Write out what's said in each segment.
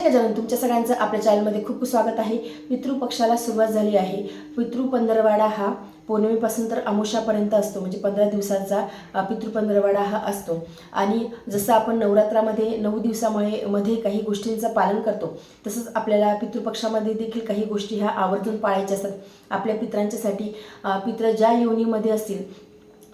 जण तुमच्या सगळ्यांचं आपल्या चॅनलमध्ये खूप खूप स्वागत आहे. पितृपक्षाला सुरुवात झाली आहे. पितृ पंधरवाडा हा पौर्णिमेपासून तर अमुषापर्यंत असतो. म्हणजे पंधरा दिवसाचा अ, पितृ पंधरवाडा हा असतो. आणि जसं आपण नवरात्रामध्ये नऊ दिवसामुळे मध्ये काही गोष्टींचं पालन करतो तसंच आपल्याला पितृपक्षामध्ये देखील काही गोष्टी ह्या आवर्जून पाळायच्या असतात. आपल्या पित्रांच्यासाठी पित्र ज्या योनीमध्ये असतील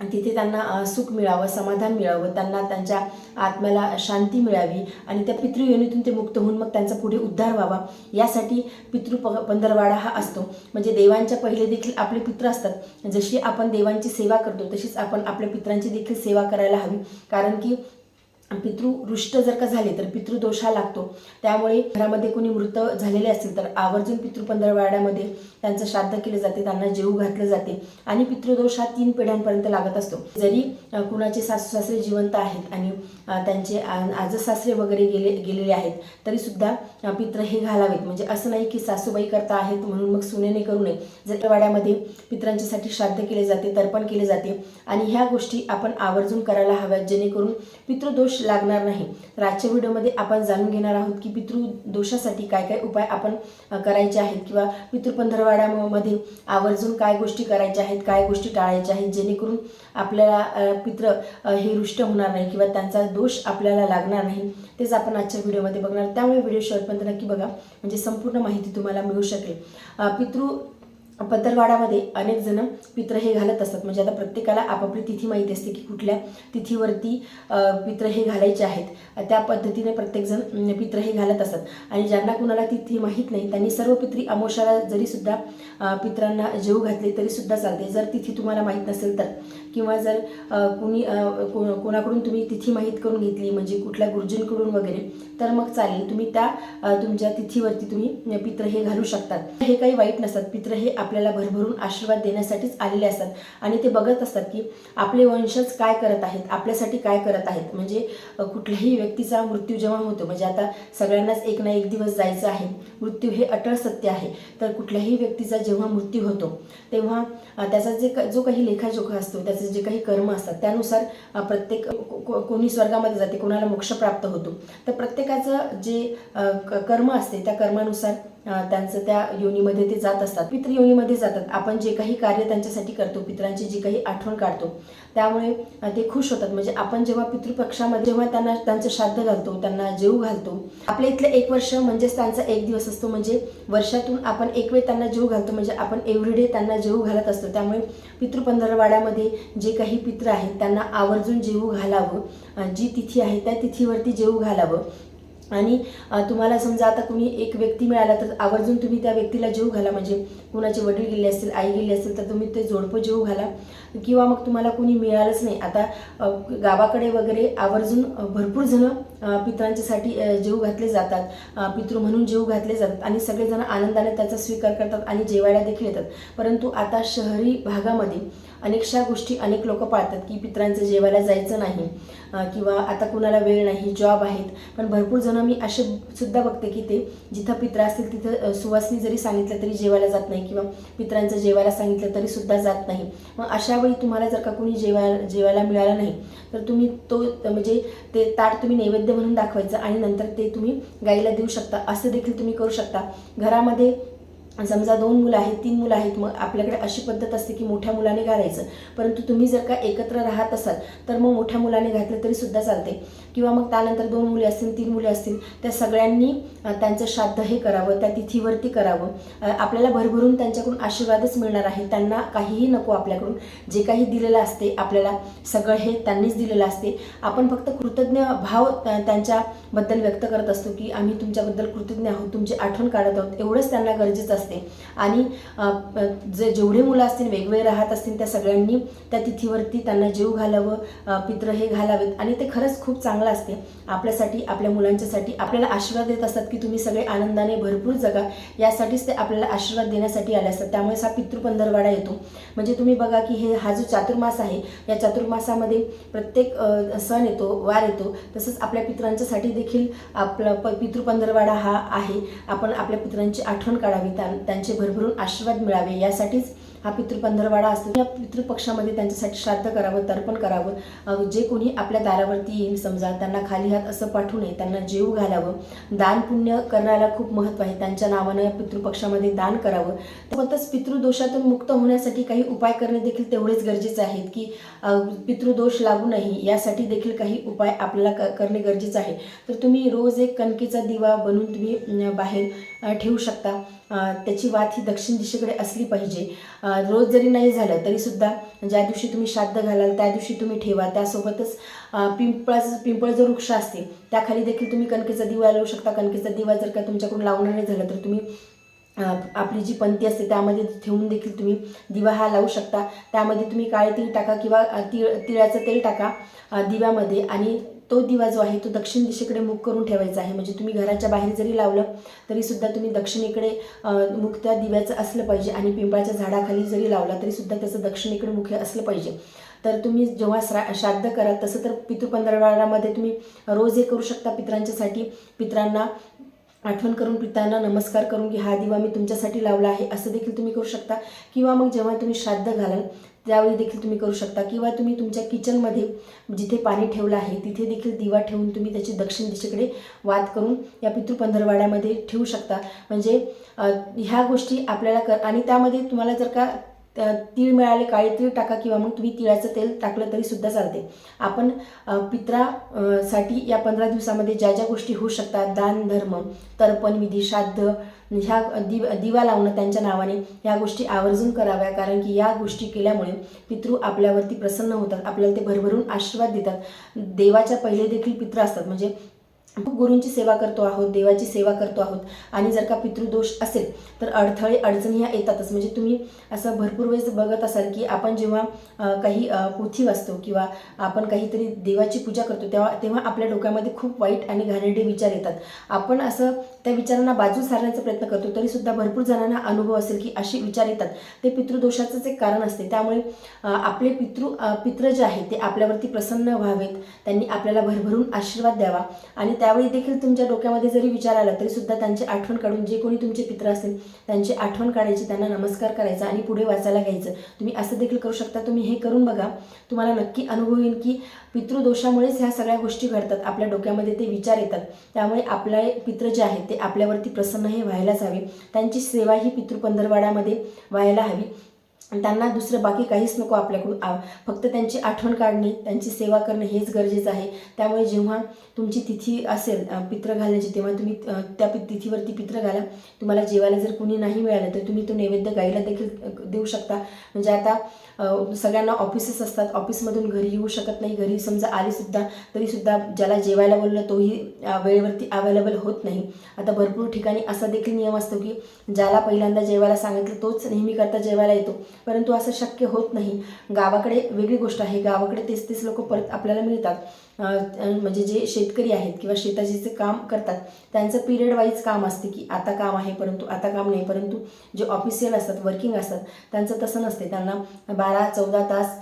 तिथे त्यांना सुख मिळावं समाधान मिळावं त्यांना त्यांच्या आत्म्याला शांती मिळावी आणि त्या पितृयोनीतून ते मुक्त होऊन मग त्यांचा पुढे उद्धार व्हावा. यासाठी पितृ प पंधरवाडा हा असतो. म्हणजे देवांच्या पहिले देखील आपले पित्र असतात. जशी आपण देवांची सेवा करतो तशीच आपण आपल्या पित्रांची देखील सेवा करायला हवी. कारण की पितृ रुष्ट जर का झाले तर पितृदोष हा लागतो. त्यामुळे घरामध्ये कोणी मृत झालेले असतील तर आवर्जून पितृ पंधरवाड्यामध्ये त्यांचं श्राद्ध केले जाते त्यांना जेऊ घातलं जाते आणि पितृदोष हा तीन पिढ्यांपर्यंत लागत असतो. जरी कुणाचे सासू सासरे जिवंत आहेत आणि त्यांचे आज सासरे वगैरे गेले गेलेले आहेत तरी सुद्धा पित्र हे घालावेत. म्हणजे असं नाही की सासूबाई करता आहेत म्हणून मग सुनेने करू नये. जर वाड्यामध्ये पित्रांच्यासाठी श्राद्ध केले जाते तर्पण केले जाते आणि ह्या गोष्टी आपण आवर्जून करायला हव्यात जेणेकरून पितृदोष लागणार नाही. तर आजच्या व्हिडिओमध्ये आपण जाणून घेणार आहोत की पितृदोषासाठी काय काय उपाय आपण करायचे आहेत किंवा पितृपंधरवाड्यामध्ये आवर्जून काय गोष्टी करायच्या आहेत काय गोष्टी टाळायच्या आहेत जेणेकरून आपल्याला पितृ पित्र हे रुष्ट होणार नाही किंवा त्यांचा दोष आपल्याला लागणार नाही तेच आपण आजच्या व्हिडिओमध्ये बघणार. त्यामुळे व्हिडिओ शेवटपर्यंत नक्की बघा. म्हणजे संपूर्ण माहिती तुम्हाला मिळू शकेल. पितृ पत्तरवाडामध्ये अनेक जण पित्र हे घालत असतात. म्हणजे आता प्रत्येकाला आपापली तिथी माहिती असते की कुठल्या तिथीवरती पित्र हे घालायचे आहेत. त्या पद्धतीने प्रत्येकजण पित्र हे घालत असतात. आणि ज्यांना कुणाला तिथी माहीत नाही त्यांनी सर्व पित्री अमोशाला जरीसुद्धा पित्रांना जेव घातले तरीसुद्धा चालते. जर तिथी तुम्हाला माहीत नसेल तर. किंवा जर कुणी को- कोणाकडून तुम्ही तिथी माहीत करून घेतली म्हणजे कुठल्या गुरुजींकडून वगैरे तर मग चालेल. तुम्ही त्या तुमच्या तिथीवरती तुम्ही पित्र हे घालू शकतात. हे काही वाईट नसतात. पित्र हे आपल्याला भरभरून आशीर्वाद देण्यासाठीच आलेले असतात. आणि ते बघत असतात की आपले वंशज काय करत आहेत आपल्यासाठी काय करत आहेत. म्हणजे कुठल्याही व्यक्तीचा मृत्यू जेव्हा होतो म्हणजे आता सगळ्यांनाच एक ना एक दिवस जायचं आहे. मृत्यू हे अटळ सत्य आहे. तर कुठल्याही व्यक्तीचा जेव्हा मृत्यू होतो तेव्हा त्याचा जे जो काही लेखाजोखा असतो त्याचं जे काही कर्म असतात त्यानुसार प्रत्येक को- कोणी स्वर्गामध्ये जाते कोणाला मोक्ष प्राप्त होतो. तर प्रत्येकाचं जे क- कर्म असते त्या कर्मानुसार त्यांचं त्या योनीमध्ये ते जात असतात. पितृ योनीमध्ये जातात. आपण जे काही कार्य त्यांच्यासाठी करतो पितरांची जी काही आठवण काढतो त्यामुळे ते खुश होतात. म्हणजे आपण जेव्हा पितृपक्षामध्ये जेव्हा त्यांना त्यांचं श्राद्ध घालतो त्यांना जेव घालतो आपल्या इथलं एक वर्ष म्हणजेच त्यांचा एक दिवस असतो. म्हणजे वर्षातून आपण एक वेळ त्यांना जेव घालतो. म्हणजे आपण एव्हरीडे त्यांना जेव घालत असतो. त्यामुळे पितृपंधरवाड्यामध्ये जे काही पित्र आहेत त्यांना आवर्जून जेवू घालावं. जी तिथी आहे त्या तिथीवरती जेवू घालावं. आणि तुम्हाला समजा आता कुणी एक व्यक्ती मिळाला तर आवर्जून तुम्ही त्या व्यक्तीला जीव घाला. म्हणजे कुणाचे वडील गेले असतील आई गेली असेल तर तुम्ही ते जोडपं जीव घाला. किंवा मग तुम्हाला कुणी मिळालंच नाही. आता गावाकडे वगैरे आवर्जून भरपूर जण पित्रांच्यासाठी जेव जीव घातले जातात. पितृ म्हणून जीव घातले जातात. आणि सगळेजण आनंदाने त्याचा स्वीकार करतात आणि जेवायला देखील येतात. परंतु आता शहरी भागामध्ये अनेकशा गोष्टी अनेक लोक पाळतात की पित्रांचं जेवायला जायचं नाही. किंवा आता कुणाला वेळ नाही जॉब आहेत. पण भरपूर जण मी असे सुद्धा बघते की ते जिथं पित्र असतील तिथं सुवासनी जरी सांगितलं तरी जेवायला जात नाही किंवा पित्रांचं जेवायला सांगितलं तरी सुद्धा जात नाही. मग अशा वेळी तुम्हाला जर का कुणी जेवायला जेवायला मिळालं नाही तर तुम्ही तो म्हणजे ते ताट तुम्ही नैवेद्य म्हणून दाखवायचं आणि नंतर ते तुम्ही गाईला देऊ शकता. असं देखील तुम्ही करू शकता. घरामध्ये समजा दोन मुलं आहेत तीन मुलं आहेत मग आपल्याकडे अशी पद्धत असते की मोठ्या मुलाने घालायचं. परंतु तुम्ही जर का एकत्र राहत असाल तर मग मोठ्या मुलाने घातलं तरी सुद्धा चालते. किंवा मग त्यानंतर दोन मुली असतील तीन मुली असतील त्या सगळ्यांनी त्यांचं श्राद्ध हे करावं त्या तिथीवरती करावं. आपल्याला भरभरून त्यांच्याकडून आशीर्वादच मिळणार आहे. त्यांना काहीही नको आपल्याकडून. जे काही दिलेलं असते आपल्याला सगळं हे त्यांनीच दिलेलं असते. आपण फक्त कृतज्ञ भाव त्यांच्याबद्दल व्यक्त करत असतो की आम्ही तुमच्याबद्दल कृतज्ञ आहोत तुमची आठवण काढत आहोत. एवढंच त्यांना गरजेचं असतं. आणि जे जेवढे मुलं असतील वेगवेगळे राहत असतील त्या सगळ्यांनी त्या तिथीवरती त्यांना जीव घालावं पित्र हे घालावेत. आणि ते खरंच खूप चांगलं असते. आपल्यासाठी आपल्या मुलांच्यासाठी आपल्याला आशीर्वाद देत असतात की तुम्ही सगळे आनंदाने भरपूर जगा. यासाठीच ते आपल्याला आशीर्वाद देण्यासाठी आले असतात. त्यामुळेच हा पितृपंधरवाडा येतो. म्हणजे तुम्ही बघा की हे हा जो चातुर्मास आहे या चातुर्मासामध्ये प्रत्येक सण येतो वार येतो. तसंच आपल्या पित्रांच्यासाठी देखील आपला प पितृपंधरवाडा हा आहे. आपण आपल्या पित्रांची आठवण काढावी त्या त्यांचे भरभरून आशीर्वाद मिळावे यासाठीच हा पितृपंधरवाडा असतो. या पितृपक्षामध्ये त्यांच्यासाठी श्राद्ध करावं तर्पण करावं. जे कोणी आपल्या दारावरती येईल समजा त्यांना खाली हात असं पाठवू नये त्यांना जेव घालावं. दान पुण्य करण्याला खूप महत्त्व आहे. त्यांच्या नावानं या पितृपक्षामध्ये दान करावं. सोबतच पितृदोषातून मुक्त होण्यासाठी काही उपाय करणे देखील तेवढेच गरजेचे आहेत की पितृदोष लागू नये यासाठी देखील काही उपाय आपल्याला क करणे गरजेचं आहे. तर तुम्ही रोज एक कणकेचा दिवा बनवून तुम्ही बाहेर ठेवू शकता. त्याची वात ही दक्षिण दिशेकडे असली पाहिजे. रोज जरी नाही झालं तरीसुद्धा ज्या दिवशी तुम्ही श्राद्ध घालाल त्या दिवशी तुम्ही ठेवा. त्यासोबतच पिंपळाचं पिंपळ जो वृक्ष असते त्याखाली देखील तुम्ही कणकेचा दिवा लावू शकता. कणकेचा दिवा जर का तुमच्याकडून लावणार नाही झालं तर तुम्ही आपली जी पंथी असते त्यामध्ये ठेवून देखील तुम्ही दिवा हा लावू शकता. त्यामध्ये तुम्ही काळे तीळ टाका किंवा तिळ तिळाचं तेल टाका दिव्यामध्ये आणि तो दिवा जो आहे तो दक्षिण दिशेकडे मुख करून ठेवायचा आहे. म्हणजे तुम्ही घराच्या बाहेर जरी लावलं तरीसुद्धा तुम्ही दक्षिणेकडे मुख त्या दिव्याचं असलं पाहिजे आणि पिंपळाच्या झाडाखाली जरी लावला तरीसुद्धा त्याचं दक्षिणेकडे मुख असलं पाहिजे. तर तुम्ही जेव्हा श्रा श्राद्ध कराल तसं तर पितृपंधरवाडामध्ये तुम्ही रोज हे करू शकता पित्रांच्यासाठी. पित्रांना आठवण करून पितांना नमस्कार करून की हा दिवा मी तुमच्यासाठी लावला आहे असं देखील तुम्ही करू शकता. किंवा मग जेव्हा तुम्ही श्राद्ध घालाल त्यावेळी देखील तुम्ही करू शकता. किंवा तुम्ही तुमच्या किचनमध्ये जिथे पाणी ठेवलं आहे तिथे देखील दिवा ठेवून तुम्ही त्याची दक्षिण दिशेकडे वाद करून या पितृपंधरवाड्यामध्ये ठेवू शकता. म्हणजे ह्या गोष्टी आपल्याला कर आणि त्यामध्ये तुम्हाला जर का त्या तीळ मिळाले काळे तीळ टाका किंवा मग तुम्ही तिळाचं तेल टाकलं तरी सुद्धा चालते. आपण पित्रासाठी साठी या पंधरा दिवसामध्ये ज्या ज्या गोष्टी होऊ शकतात दान धर्म तर्पण विधी श्राद्ध ह्या दिव दिवा लावणं त्यांच्या नावाने ह्या गोष्टी आवर्जून कराव्या. कारण की या गोष्टी केल्यामुळे पितृ आपल्यावरती प्रसन्न होतात आपल्याला ते भरभरून आशीर्वाद देतात. देवाच्या पहिले देखील पित्र असतात. म्हणजे गुरूंची सेवा करतो आहोत देवाची सेवा करतो आहोत. आणि जर का पितृदोष असेल तर अडथळे अडचणी ह्या येतातच. म्हणजे तुम्ही असं भरपूर वेळेस बघत असाल की आपण जेव्हा काही पोथी वाचतो किंवा आपण काहीतरी देवाची पूजा करतो तेव्हा तेव्हा आपल्या डोक्यामध्ये खूप वाईट आणि घाणेरडे विचार येतात. आपण असं त्या विचारांना बाजू सारण्याचा प्रयत्न करतो तरी सुद्धा भरपूर जणांना अनुभव असेल की असे विचार येतात. ते पितृदोषाचंच एक कारण असते. त्यामुळे आपले पितृ पित्र जे आहेत ते आपल्यावरती प्रसन्न व्हावेत. त्यांनी आपल्याला भरभरून आशीर्वाद द्यावा. आणि त्या त्यावेळी देखील तुमच्या डोक्यामध्ये जरी विचार आला तरी सुद्धा त्यांची आठवण काढून जे कोणी तुमचे पित्र असतील त्यांची आठवण काढायची त्यांना नमस्कार करायचा आणि पुढे वाचायला घ्यायचं. तुम्ही असं देखील करू शकता. तुम्ही हे करून बघा. तुम्हाला नक्की अनुभव येईल की पितृदोषामुळेच ह्या सगळ्या गोष्टी घडतात. आपल्या डोक्यामध्ये ते विचार येतात. त्यामुळे आपले पित्र जे आहेत ते आपल्यावरती प्रसन्न हे व्हायलाच हवे. त्यांची सेवा ही पितृपंधरवाड्यामध्ये व्हायला हवी. त्यांना दुसरं बाकी काहीच नको आपल्याकडून. आ फक्त त्यांची आठवण काढणे त्यांची सेवा करणे हेच गरजेचं आहे. त्यामुळे जेव्हा तुमची तिथी असेल पित्र घालण्याची तेव्हा तुम्ही त्या तिथीवरती पित्र घाला. तुम्हाला जेवायला जर कुणी नाही मिळालं तर तुम्ही तो नैवेद्य गाईला देखील देऊ शकता. म्हणजे आता सगळ्यांना ऑफिसेस असतात. ऑफिसमधून घरी येऊ शकत नाही. घरी समजा आलीसुद्धा तरीसुद्धा ज्याला जेवायला बोललं तोही वेळेवरती अवेलेबल होत नाही. आता भरपूर ठिकाणी असा देखील नियम असतो की ज्याला पहिल्यांदा जेवायला सांगितलं तोच नेहमी करता जेवायला येतो. परंतु असं शक्य होत नाही. गावाकडे वेगळी गोष्ट आहे. गावाकडे तेच तेच लोक परत आपल्याला मिळतात. म्हणजे जे शेतकरी आहेत किंवा शेताचे जे काम करतात त्यांचं पिरियड वाईज काम असते की आता काम आहे परंतु आता काम नाही परंतु जे ऑफिशियल असतात वर्किंग असतात त्यांचं तसं नसते. त्यांना बारा चौदा तास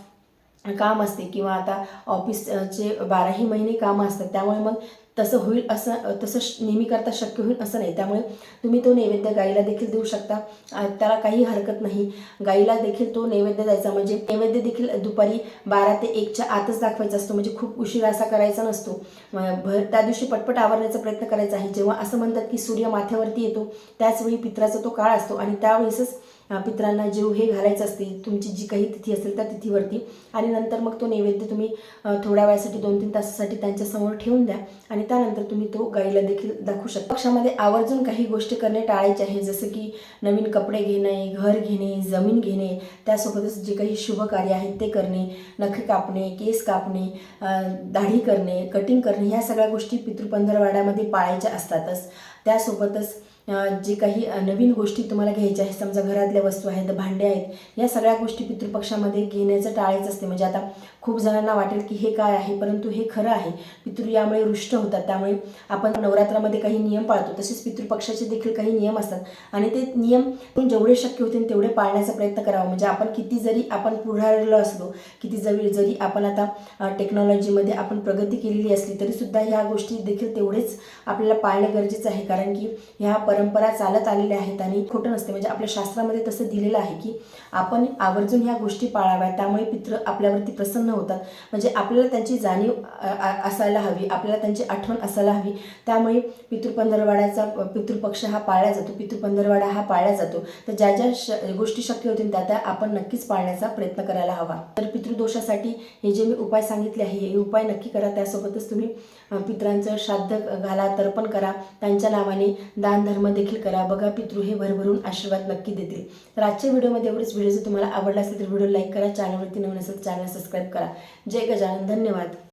काम असते किंवा आता ऑफिसचे बाराही महिने कामं असतात. त्यामुळे मग तसं होईल असं तसं श- नेहमी करता शक्य होईल असं नाही. त्यामुळे तुम्ही तो नैवेद्य गाईला देखील देऊ शकता. त्याला काही हरकत नाही. गाईला देखील तो नैवेद्य द्यायचा. म्हणजे नैवेद्य देखील दुपारी बारा ते एकच्या आतच दाखवायचा असतो. म्हणजे खूप उशीर असा करायचा नसतो. भर त्या दिवशी पटपट आवरण्याचा प्रयत्न करायचा आहे. जेव्हा असं म्हणतात की सूर्य माथ्यावरती येतो त्याचवेळी पित्राचा तो काळ असतो. आणि त्यावेळेसच पित्रांना जीव हे घालायचं असते तुमची जी काही तिथी असेल त्या तिथीवरती. आणि नंतर मग तो नैवेद्य तुम्ही थोड्या वेळासाठी दोन तीन तासासाठी त्यांच्यासमोर ठेवून द्या. आणि त्यानंतर तुम्ही तो गाईला देखील दाखवू शकता. पक्षामध्ये आवर्जून काही गोष्टी करणे टाळायचे आहे जसं की नवीन कपडे घेणे घर घेणे जमीन घेणे त्यासोबतच जे काही शुभ कार्य आहेत ते करणे नखे कापणे केस कापणे दाढी करणे कटिंग करणे ह्या सगळ्या गोष्टी पितृपंधरवाड्यामध्ये पाळायच्या असतातच. त्यासोबतच जे काही नवीन गोष्टी तुम्हाला घ्यायच्या आहेत समजा घरातल्या वस्तू आहेत भांडे आहेत या सगळ्या गोष्टी पितृपक्षामध्ये घेण्याचं टाळायचं असते. म्हणजे आता खूप जणांना वाटेल की हे काय आहे परंतु हे खरं आहे. पितृ यामुळे रुष्ट होतात. त्यामुळे आपण नवरात्रामध्ये काही नियम पाळतो. तसेच पितृपक्षाचे देखील काही नियम असतात. आणि ते नियम जेवढे शक्य होतील तेवढे पाळण्याचा प्रयत्न करावा. म्हणजे आपण किती जरी आपण पुढारलो असलो किती जरी जरी आपण आता टेक्नॉलॉजीमध्ये आपण प्रगती केलेली असली तरीसुद्धा ह्या गोष्टी देखील तेवढेच आपल्याला पाळणे गरजेचं आहे. कारण की ह्या परंपरा चालत आलेल्या आहेत आणि खोटं नसते. म्हणजे आपल्या शास्त्रामध्ये तसं दिलेलं आहे की आपण आवर्जून ह्या गोष्टी पाळाव्या त्यामुळे पित्र आपल्यावरती प्रसन्न होतात. म्हणजे आपल्याला त्यांची जाणीव असायला हवी आपल्याला त्यांची आठवण असायला हवी. त्यामुळे पितृपंधरवाड्याचा पितृपक्ष हा पाळला जातो. पितृपंधरवाडा हा पाळला जातो. तर ज्या ज्या श गोष्टी शक्य होतील त्या त्या आपण नक्कीच पाळण्याचा प्रयत्न करायला हवा. तर पितृदोषासाठी हे जे मी उपाय सांगितले आहे हे उपाय नक्की करा. त्यासोबतच तुम्ही पित्रांचं पितरांचं श्राद्ध घाला तर्पण करा. त्यांच्या नावाने दान कर्म देखील करा. बघा पितृ हे भरभरून आशीर्वाद नक्की देतील. तर आजच्या व्हिडिओमध्ये एवढंच. व्हिडिओ जर तुम्हाला आवडला असेल तर व्हिडिओ लाईक करा. चॅनलवरती नवीन असेल चॅनल सबस्क्राईब करा. जय गजानन. धन्यवाद.